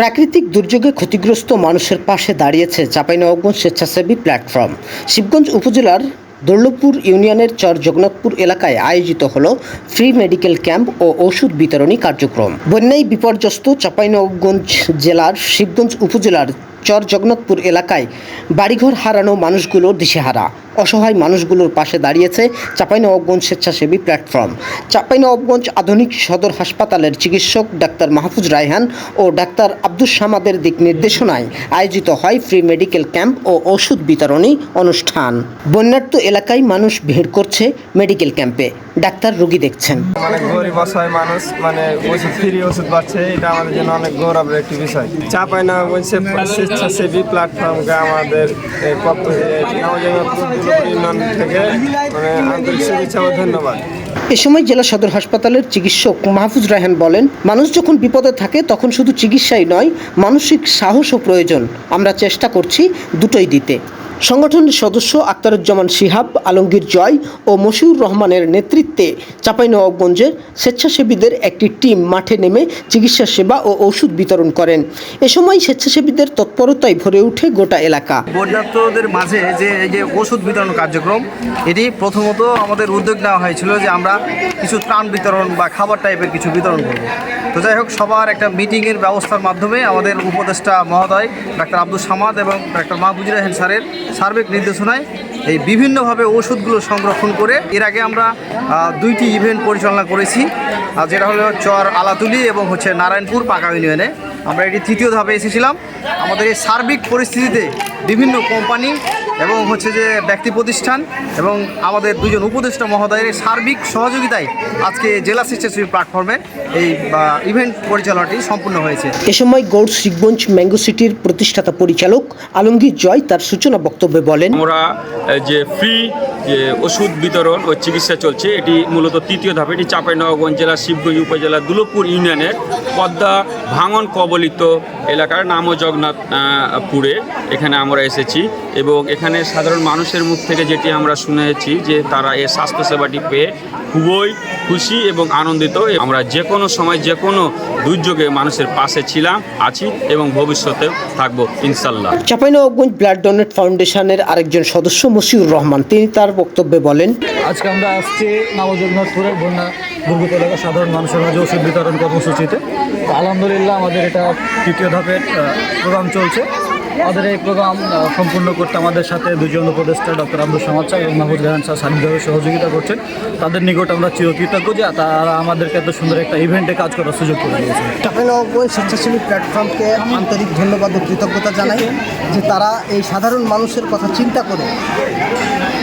প্রাকৃতিক দুর্যোগে ক্ষতিগ্রস্ত মানুষের পাশে দাঁড়িয়েছে চাঁপাইনবাবগঞ্জ স্বেচ্ছাসেবী প্ল্যাটফর্ম। শিবগঞ্জ উপজেলার দৌলভপুর ইউনিয়নের চর জগন্নাথপুর এলাকায় আয়োজিত হল ফ্রি মেডিকেল ক্যাম্প ও ওষুধ বিতরণী কার্যক্রম। বন্যায় বিপর্যস্ত চাঁপাইনবাবগঞ্জ জেলার শিবগঞ্জ উপজেলার চর জগন্নাথপুর এলাকায় বাড়িঘর হারানো মানুষগুলোর দিশেহারা। অসহায় মানুষগুলোর পাশে দাঁড়িয়েছে চাঁপাইনবাবগঞ্জ স্বেচ্ছাসেবী প্ল্যাটফর্ম। চাঁপাইনবাবগঞ্জ আধুনিক সদর হাসপাতালের চিকিৎসক ডাক্তার মাহফুজ রায়হান ও ডাক্তার আব্দুস সামাদের দিক নির্দেশনায় আয়োজিত হয় ফ্রি মেডিকেল ক্যাম্প ও ওষুধ বিতরণী অনুষ্ঠান। বন্যার্ত এলাকায় মানুষ ভিড় করছে মেডিকেল ক্যাম্পে। ডাক্তার রোগী দেখছেন। মানে গরিব অসহায় মানুষ মানে ওষুধ ফ্রি ওষুধ পাচ্ছে এটা আমাদের জন্য অনেক গৌরবের একটি বিষয়। চাপাই না বলছে স্বেচ্ছাসেবী প্ল্যাটফর্মকে আমাদের থেকে মানে আন্তরিক শুভেচ্ছা ও ধন্যবাদ। এ সময় জেলা সদর হাসপাতালের চিকিৎসক মাহফুজ রায়হান বলেন মানুষ যখন বিপদে থাকে তখন শুধু চিকিৎসাই নয় মানসিক সাহসও প্রয়োজন। আমরা চেষ্টা করছি দুটোই দিতে। সংগঠনের সদস্য আক্তারুজ্জামান শিহাব, আলমগীর জয় ও মশিউর রহমানের নেতৃত্বে চাঁপাইনবাবগঞ্জের স্বেচ্ছাসেবীদের একটি টিম মাঠে নেমে চিকিৎসা সেবা ও ওষুধ বিতরণ করেন। এ সময় স্বেচ্ছাসেবীদের তৎপরতায় ভরে ওঠে গোটা এলাকা। বন্যার্থদের মাঝে যে এই যে ওষুধ বিতরণ কার্যক্রম, এটি প্রথমত আমাদের উদ্যোগ নেওয়া হয়েছিল যে আমরা কিছু ত্রাণ বিতরণ বা খাবার টাইপের কিছু বিতরণ করব। তো যাই হোক, সবার একটা মিটিংয়ের ব্যবস্থার মাধ্যমে আমাদের উপদেষ্টা মহোদয়, ডাক্তার আব্দুল সামাদ এবং ডাক্তার মাহবুজুর রহমান স্যারের সার্বিক নির্দেশনায় এই বিভিন্নভাবে ওষুধগুলো সংরক্ষণ করে এর আগে আমরা দুইটি ইভেন্ট পরিচালনা করেছি যেটা হলো চর আলাতুলি এবং হচ্ছে নারায়ণপুর পাকা ইউনিয়নে। আমরা এটি তৃতীয় ধাপে এসেছিলাম। আমাদের এই সার্বিক পরিস্থিতিতে বিভিন্ন কোম্পানি এবং হচ্ছে যে ব্যক্তি প্রতিষ্ঠান এবং আমাদের দুজন উপদেষ্টা মহোদয়ের সার্বিক সহযোগিতায় আজকে জেলা স্বেচ্ছাসেবী প্ল্যাটফর্মে এই ইভেন্ট পরিচালনাটি সম্পূর্ণ হয়েছে। এ সময় গৌড় শিখগঞ্জ ম্যাঙ্গো সিটির প্রতিষ্ঠাতা পরিচালক আলমগীর জয় তার সূচনা বক্তব্যে বলেন আমরা যে ফ্রি যে ওষুধ বিতরণ ও চিকিৎসা চলছে, এটি মূলত তৃতীয় ধাপ। এটি চাঁপাইনবাবগঞ্জ জেলা, শিবগঞ্জ উপজেলা, দুলপুর ইউনিয়নের পদ্মা ভাঙন কবলিত এলাকার নামও জগন্নাথপুরে এখানে আমরা এসেছি এবং এখানে সাধারণ মানুষের মুখ থেকে যেটি আমরা শুনেছি যে তারা এই স্বাস্থ্যসেবাটি পেয়ে খুবই খুশি এবং আনন্দিত। আমরা যে কোনো সময় যে কোনো দুর্যোগে মানুষের পাশে ছিলাম, আছি এবং ভবিষ্যতেও থাকব, ইনশাল্লাহ। চাঁপাইনবাবগঞ্জ ব্লাড ডোনেট ফাউন্ডেশনের আরেকজন সদস্য মশিউর রহমান, তিনি তার বক্তব্যে বলেন। আজকে আমরা আসছি নবজগন্নাথপুরের বন্যা দুর্গত এলাকার সাধারণ মানুষের মাঝে ওষুধ বিতরণ কর্মসূচিতে। আলহামদুলিল্লাহ আমাদের এটা তৃতীয় ধাপের প্রোগ্রাম চলছে। আমাদের এই প্রোগ্রাম সম্পূর্ণ করতে আমাদের সাথে দুজন উপদেষ্টা ডক্টর আব্দুল সামাদ সাহেব এবং মাহমুদ রেহান সাহেব সান্নিধ্যভাবে সহযোগিতা করছেন। তাদের নিকট আমরা চিরকৃতজ্ঞ যে তারা আমাদেরকে এত সুন্দর একটা ইভেন্টে কাজ করার সুযোগ করে দিয়েছে। চাঁপাইনবাবগঞ্জ স্বেচ্ছাসেবী প্ল্যাটফর্মকে আন্তরিক ধন্যবাদ ও কৃতজ্ঞতা জানাই যে তারা এই সাধারণ মানুষের কথা চিন্তা করে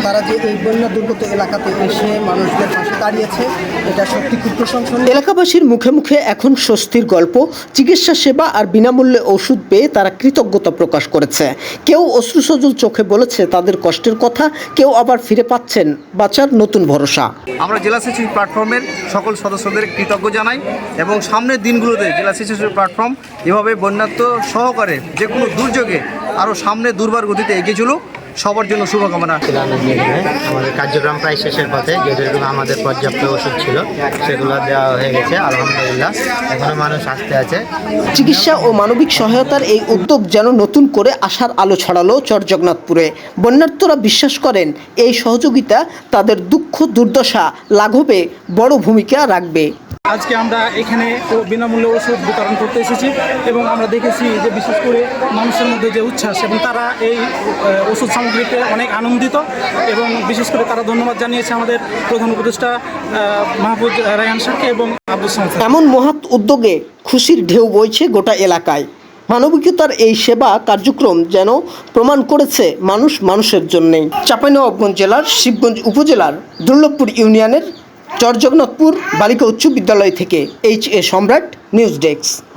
তারা যে এই বন্যা দুর্গত এলাকাতে এসে মানুষদের পাশে দাঁড়িয়েছে এটা সত্যি খুব প্রশংসনীয়। এলাকাবাসীর মুখে মুখে এখন স্বস্তির গল্প চিকিৎসা সেবা আর বিনামূল্যে ওষুধ পেয়ে তারা কৃতজ্ঞতা প্রকাশ করেছে। কেউ অশ্রুসজল চোখে বলেছে তাদের কষ্টের কথা, কেউ আবার ফিরে পাচ্ছেন বাঁচার নতুন ভরসা। আমরা জেলা শিশু প্ল্যাটফর্মের সকল সদস্যদের কৃতজ্ঞ জানাই এবং সামনের দিনগুলোতে জেলা শিশু প্ল্যাটফর্ম এভাবে বন্যাত্ম সহকারে যে কোনো দুর্যোগে আরও সামনে দুর্বার গতিতে এগিয়ে চলুক। সবার জন্য শুভকামনা। আমাদের কার্যক্রম প্রায় শেষের পথে যেহেতু আমাদের পর্যাপ্ত ওষুধ ছিল সেগুলো দেওয়া হয়ে গেছে আলহামদুলিল্লাহ। এখনও মানুষ আসতে আছে। চিকিৎসা ও মানবিক সহায়তার এই উদ্যোগ যেন নতুন করে আশার আলো ছড়ালো চরজগন্নাথপুরে। বন্যার্থরা বিশ্বাস করেন এই সহযোগিতা তাদের দুঃখ দুর্দশা লাঘবে বড় ভূমিকা রাখবে। আজকে আমরা এখানে বিনামূল্যে ওষুধ বিতরণ করতে এসেছি এবং আমরা দেখেছি যে বিশেষ করে মানুষের মধ্যে যে উচ্ছ্বাস এবং তারা এই ওষুধ সামগ্রীতে অনেক আনন্দিত এবং বিশেষ করে তারা ধন্যবাদ জানিয়েছে আমাদের প্রধান উপদেষ্টা মাহবুব রায়ান শাহকে এবং আব্দুল সামাদ এমন মহৎ উদ্যোগে খুশির ঢেউ বইছে গোটা এলাকায়। মানবিকতার এই সেবা কার্যক্রম যেন প্রমাণ করেছে মানুষ মানুষের জন্যেই চাঁপাইনবাবগঞ্জ জেলার শিবগঞ্জ উপজেলার দুর্লভপুর ইউনিয়নের চরজগন্নাথপুর বালিকা উচ্চ বিদ্যালয় থেকে এইচ এ সম্রাট নিউজ ডেস্ক